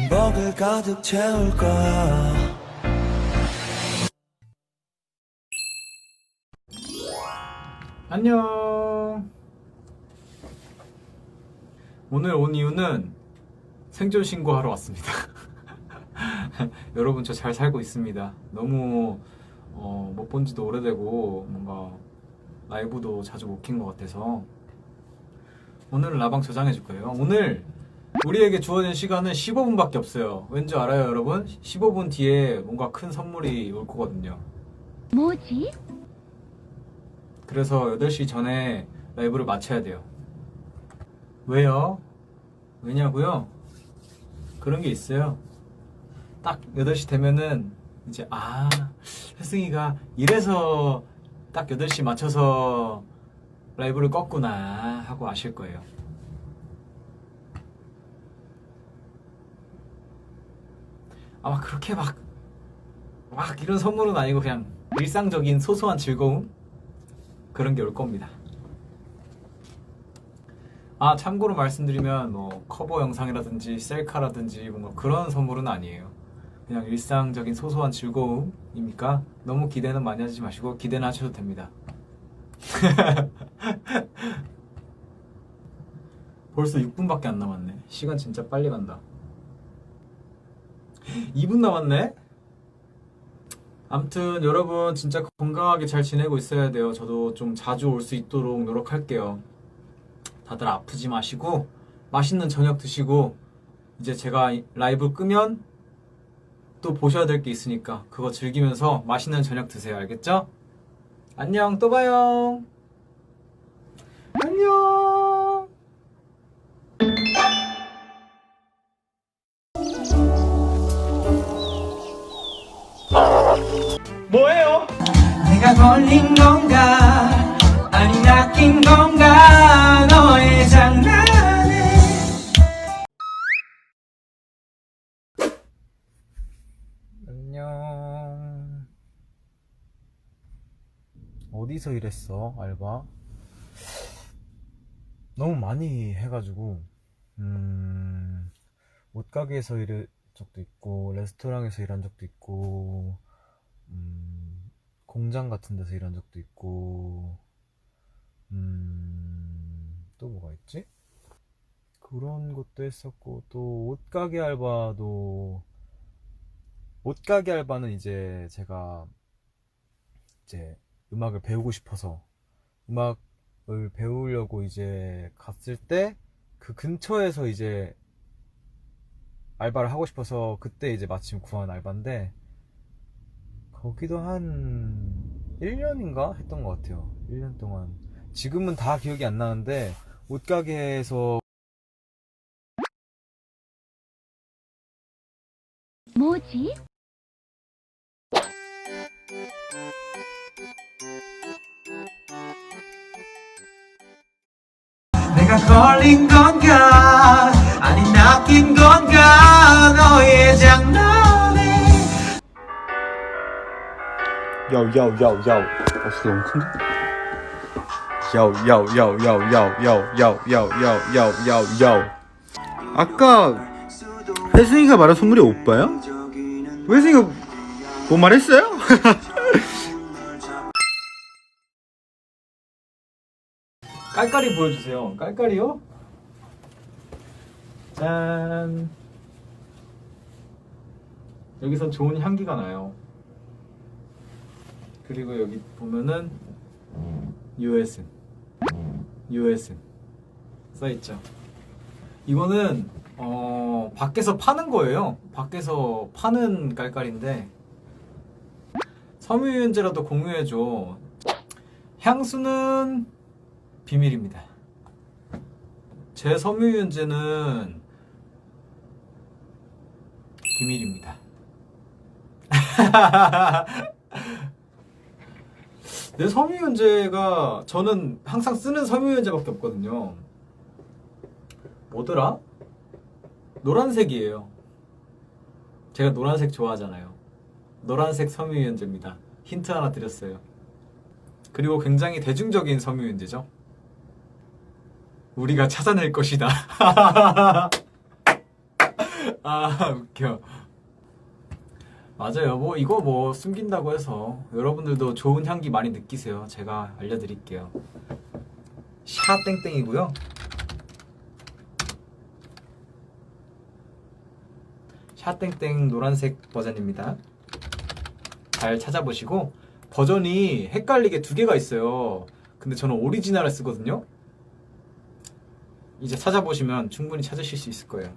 행복을 가득 채울 거야 안녕. 오늘 온 이유는 생존 신고하러 왔습니다. 여러분 저 잘 살고 있습니다. 너무 어, 못 본 지도 오래되고 뭔가 라이브도 자주 못 킨 것 같아서 오늘은 라방 저장해 줄 거예요. 오늘 우리에게 주어진 시간은 15분밖에 없어요. 왠지 알아요, 여러분? 15분 뒤에 뭔가 큰 선물이 올 거거든요. 뭐지? 그래서 8시 전에 라이브를 마쳐야 돼요. 왜요? 왜냐고요? 그런 게 있어요. 딱 8시 되면은 이제 아, 혜승이가 이래서 딱 8시 맞춰서 라이브를 껐구나 하고 아실 거예요. 아마 그렇게 막, 막 이런 선물은 아니고 그냥 일상적인 소소한 즐거움? 그런 게 올 겁니다. 아, 참고로 말씀드리면 뭐 커버 영상이라든지 셀카라든지 뭔가 그런 선물은 아니에요. 그냥 일상적인 소소한 즐거움이니까 너무 기대는 많이 하지 마시고 기대는 하셔도 됩니다. 벌써 6분밖에 안 남았네. 시간 진짜 빨리 간다. 2분 남았네? 아무튼 여러분 진짜 건강하게 잘 지내고 있어야 돼요. 저도 좀 자주 올 수 있도록 노력할게요. 다들 아프지 마시고 맛있는 저녁 드시고 이제 제가 이- 라이브 끄면 또 보셔야 될 게 있으니까 그거 즐기면서 맛있는 저녁 드세요. 알겠죠? 안녕. 또 봐요. 걸린 건가 아니 낚인 건가 너의 장난에 안녕. 어디서 일했어, 알바? 너무 많이 해가지고, 음, 옷가게에서 일한 적도 있고, 레스토랑에서 일한 적도 있고, 음, 공장 같은 데서 일한 적도 있고, 음, 또 뭐가 있지? 그런 것도 했었고, 또 옷가게 알바도 옷가게 알바는 이제 제가 이제 음악을 배우고 싶어서 음악을 배우려고 이제 갔을 때 그 근처에서 이제 알바를 하고 싶어서 그때 이제 마침 구한 알바인데 거기도 한 1년인가 했던 것 같아요. 1년 동안. 지금은 다 기억이 안 나는데 옷가게에서 뭐지? 내가 걸린 건가 야야야야 어스 너무 큰데? 야야야야야야야야야야야 아까 혜승이가 말한 선물이 오빠야? 혜승이가 뭐 말했어요? 깔깔이 보여주세요. 깔깔이요? 짠. 여기서 좋은 향기가 나요. 그리고 여기 보면은 USN, USN 써있죠. 이거는 어 밖에서 파는 거예요. 밖에서 파는 깔깔인데 섬유유연제라도 공유해줘. 향수는 비밀입니다. 제 섬유유연제는 비밀입니다. 내 섬유유연제가 저는 항상 쓰는 섬유유연제밖에 없거든요. 뭐더라? 노란색이에요. 제가 노란색 좋아하잖아요. 노란색 섬유유연제입니다. 힌트 하나 드렸어요. 그리고 굉장히 대중적인 섬유유연제죠. 우리가 찾아낼 것이다. 아 웃겨 맞아요. 뭐 이거 뭐 숨긴다고 해서 여러분들도 좋은 향기 많이 느끼세요. 제가 알려드릴게요. 샤 땡땡이고요. 샤 땡땡 노란색 버전입니다. 잘 찾아보시고 버전이 헷갈리게 두 개가 있어요. 근데 저는 오리지널을 쓰거든요. 이제 찾아보시면 충분히 찾으실 수 있을 거예요